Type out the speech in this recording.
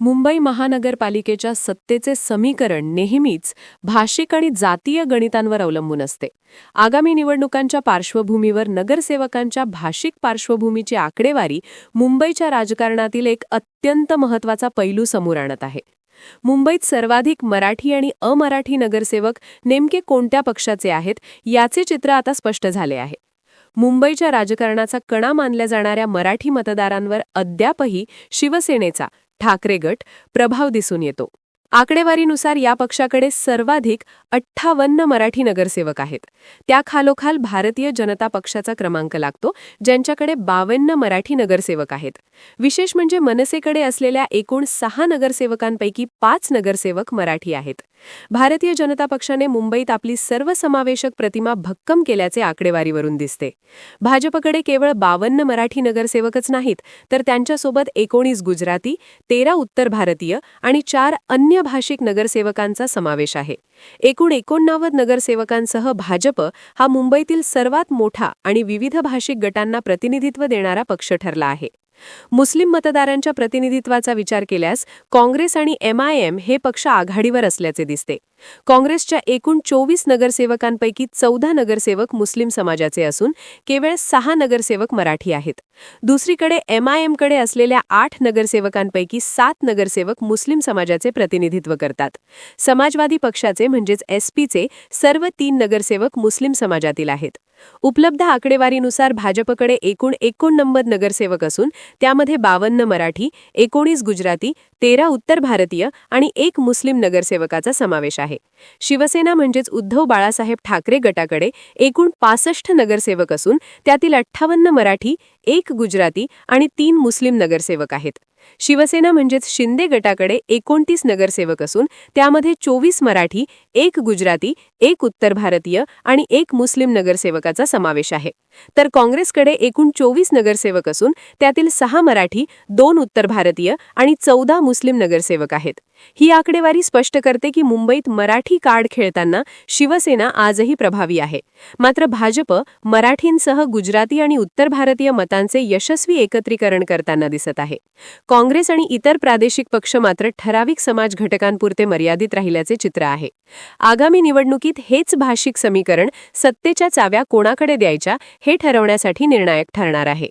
मुंबई महानगरपालिकेच्या सत्तेचे समीकरण नेहमीच भाषिक आणि जातीय गणितांवर अवलंबून असते. आगामी निवडणुकांच्या पार्श्वभूमीवर नगरसेवकांच्या भाषिक पार्श्वभूमीची आकडेवारी मुंबईच्या राजकारणातील एक अत्यंत महत्त्वाचा पैलू समोर आणत आहे. मुंबईत सर्वाधिक मराठी आणि अमराठी नगरसेवक नेमके कोणत्या पक्षाचे आहेत याचे चित्र आता स्पष्ट झाले आहे. मुंबईच्या राजकारणाचा कणा मानल्या जाणाऱ्या मराठी मतदारांवर अद्यापही शिवसेनेचा ठाकरे गट प्रभाव दिसून येतो. आकडेवारीनुसार या पक्षाकडे सर्वाधिक अठ्ठावन्न मराठी नगरसेवक आहेत. त्या खालोखाल भारतीय जनता पक्षाचा क्रमांक लागतो ज्यांच्याकडे बावन्न मराठी नगरसेवक आहेत. विशेष म्हणजे मनसेकडे असलेल्या एकूण सहा नगरसेवकांपैकी पाच नगरसेवक मराठी आहेत. भारतीय जनता पक्षाने मुंबईत आपली सर्वसमावेशक प्रतिमा भक्कम केल्याचे आकडेवारीवरून दिसते. भाजपकडे केवळ बावन्न मराठी नगरसेवकच नाहीत तर त्यांच्यासोबत एकोणीस गुजराती तेरा उत्तर भारतीय आणि चार अन्य भाषिक नगरसेवकांचा समावेश आहे. एकूण एकोणनव्वद नगरसेवकांसह भाजप हा मुंबईतील सर्वात मोठा आणि विविध भाषिक गटांना प्रतिनिधित्व देणारा पक्ष ठरला आहे. मुस्लिम मतदारांच्या प्रतिनिधित्वाचा विचार केल्यास काँग्रेस आणि एमआयएम हे पक्ष आघाडीवर असल्याचे दिसते. काँग्रेसच्या एकूण चोवीस नगरसेवकांपैकी चौदा नगरसेवक मुस्लिम समाजाचे असून केवळ सहा नगरसेवक मराठी आहेत. दुसरीकडे एमआयएमकडे असलेल्या आठ नगरसेवकांपैकी सात नगरसेवक मुस्लिम समाजाचे प्रतिनिधित्व करतात. समाजवादी पक्षाचे म्हणजेच एसपीचे सर्व तीन नगरसेवक मुस्लिम समाजातील आहेत. उपलब्ध आकडेवारीनुसार भाजपकडे एकूण एकोणनव्वद नगरसेवक असून त्यामध्ये बावन्न मराठी एकोणीस गुजराती तेरा उत्तर भारतीय आणि एक मुस्लिम नगरसेवकाचा समावेश आहे. शिवसेना म्हणजेच उद्धव बाळासाहेब ठाकरे गटाकडे एकूण पासष्ट नगरसेवक असून त्यातील अठ्ठावन्न मराठी एक गुजराती आणि तीन मुस्लिम नगरसेवक आहेत. शिवसेना म्हणजेच शिंदे गटाकडे एकोणतीस नगरसेवक असून त्यामध्ये चोवीस मराठी एक गुजराती एक उत्तर भारतीय आणि एक मुस्लिम नगरसेवकाचा समावेश आहे. तर काँग्रेसकडे एकूण चोवीस नगरसेवक असून त्यातील सहा मराठी दोन उत्तर भारतीय आणि चौदा मुस्लिम नगरसेवक आहेत. ही आकडेवारी स्पष्ट करते की मुंबईत मराठी कार्ड खेळताना शिवसेना आजही प्रभावी आहे. मात्र भाजप मराठींसह गुजराती आणि उत्तर भारतीय मतांचे यशस्वी एकत्रीकरण करताना दिसत आहे. काँग्रेस आणि इतर प्रादेशिक पक्ष मात्र ठराविक समाज घटकांपुरते मर्यादित राहिल्याचे चित्र आहे. आगामी निवडणुकीत हेच भाषिक समीकरण सत्तेच्या चाव्या कोणाकडे द्यायच्या हे ठरवण्यासाठी निर्णायक ठरणार आहे.